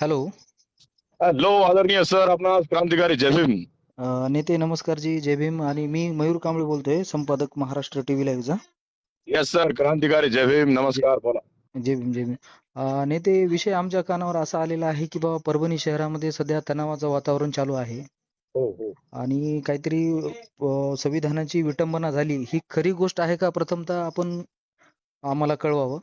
Hello hello आदरणीय sir आपणास क्रांतिकारी जय भीम. अ, नेते नमस्कार जी जय भीम. आणि मी मयूर कांबळे बोलतोय संपादक महाराष्ट्र टीव्ही लाईव्हचा येस सर क्रांतिकारी जय भीम. नमस्कार बोला. जय भीम जय भीम. अ, नेते विषय आमच्या कानावर असा आलेला आहे की बाबा परभणी शहरामध्ये सध्या तणावाचं वातावरण चालू आहे. हो हो. आणि काहीतरी अ, संविधानाची विटंबना झाली. ही खरी गोष्ट आहे का? प्रथमतः आपण आम्हाला कळवावं.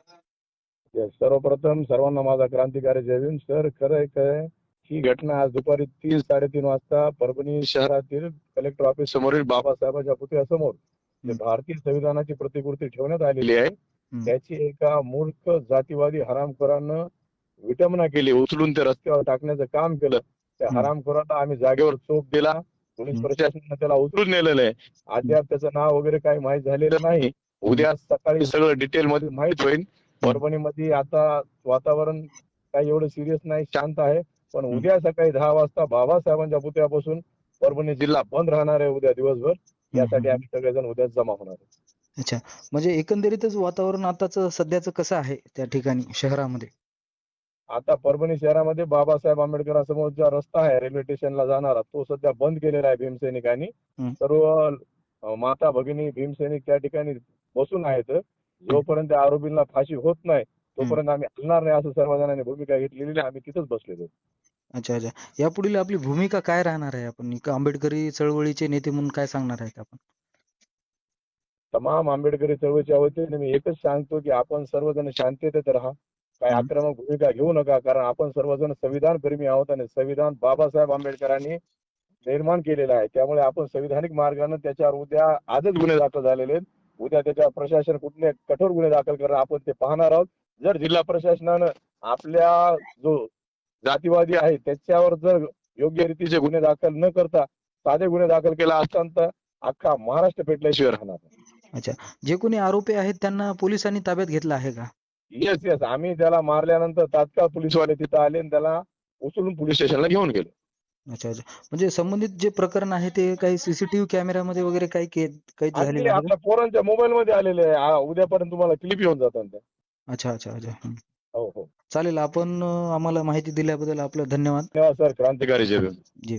सर्वप्रथम सर्वांना माझा क्रांतिकारी जय भीम. सर खरं आहे काय? ही घटना आज दुपारी तीन साडेतीन वाजता परभणी शहरातील कलेक्टर ऑफिस समोरील बाबासाहेबांच्या पुतळ्यासमोर. भारतीय संविधानाची प्रतिकृती ठेवण्यात आलेली आहे. त्याची एका मूर्ख जातीवादी हरामखोरानं विटंबना केली उचलून ते रस्त्यावर टाकण्याचं काम केलं. त्या. हरामखोराला आम्ही जागेवर चोप दिला. पोलीस. प्रशासनानं त्याला उचलून नेलेलं आहे. अद्याप त्याचं नाव वगैरे काही माहीत झालेलं नाही. उद्या सकाळी सगळं डिटेल मध्ये माहीत होईल. परभणीमध्ये आता वातावरण काही एवढं सिरियस नाही शांत आहे. पण. उद्या सकाळी दहा वाजता बाबासाहेबांच्या पुतळ्यापासून परभणी जिल्हा बंद राहणार आहे उद्या दिवसभर. यासाठी. आम्ही सगळेजण उद्या जमा होणार अच्छा. म्हणजे एकंदरीतच वातावरण आताच सध्याचं कसं आहे त्या ठिकाणी शहरामध्ये? आता परभणी शहरामध्ये बाबासाहेब आंबेडकरांसमोर जो रस्ता आहे रेल्वे स्टेशनला जाणारा. तो सध्या बंद केलेला आहे भीमसैनिकांनी. सर्व माता भगिनी भीमसैनिक त्या ठिकाणी बसून आहेत. जोपर्यंत आरोपींना फाशी होत नाही तोपर्यंत आम्ही हलणार नाही असं सर्व जणांनी भूमिका घेतलेली आहे आम्ही तिथंच बसलेलो. अच्छा अच्छा. यापुढील आपली भूमिका काय राहणार आहे आपण? आंबेडकरी चळवळीचे नेते म्हणून काय सांगणार आहेत आपण? तमाम आंबेडकरी चळवळीच्या वतीने मी एकच सांगतो की आपण सर्वजण शांततेत राहा. काही हं. आक्रमक भूमिका घेऊ नका कारण आपण सर्वजण संविधान प्रेमी आहोत आणि संविधान बाबासाहेब आंबेडकरांनी निर्माण केलेलं आहे. त्यामुळे आपण संविधानिक मार्गाने त्याच्यावर उद्या आजच गुन्हे दाखल झालेले आहेत. उद्या त्याच्यावर प्रशासन कुठले कठोर गुन्हे दाखल करणार आपण ते पाहणार आहोत. जर जिल्हा प्रशासनानं आपल्या जो जातीवादी आहे त्याच्यावर जर योग्य रीतीचे गुन्हे दाखल न करता साधे गुन्हे दाखल केला असताना तर अख्खा महाराष्ट्र पेटल्याशिवाय राहणार. अच्छा. जे कोणी आरोपी आहेत त्यांना पोलिसांनी ताब्यात घेतलं आहे का? येस येस आम्ही त्याला मारल्यानंतर तात्काळ पोलीसवाले तिथं आले आणि त्याला उचलून पोलीस स्टेशनला घेऊन गेलो. अच्छा अच्छा म्हणजे संबंधित जे प्रकरण आहे ते काही सीसीटीव्ही कॅमेऱ्यामध्ये वगैरे काही के- कैद आणि झालेलं आहे का? आपल्या पोरांच्या मोबाईल मध्ये आलेले आहे आ, उद्यापर्यंत तुम्हाला क्लिप येऊन जातात त्या. अच्छा अच्छा अच्छा हं. हो हो चालेल आपण अं, आम्हाला माहिती दिल्याबद्दल आपलं धन्यवाद धन्यवाद सर क्रांतिकारी जय भीम. जी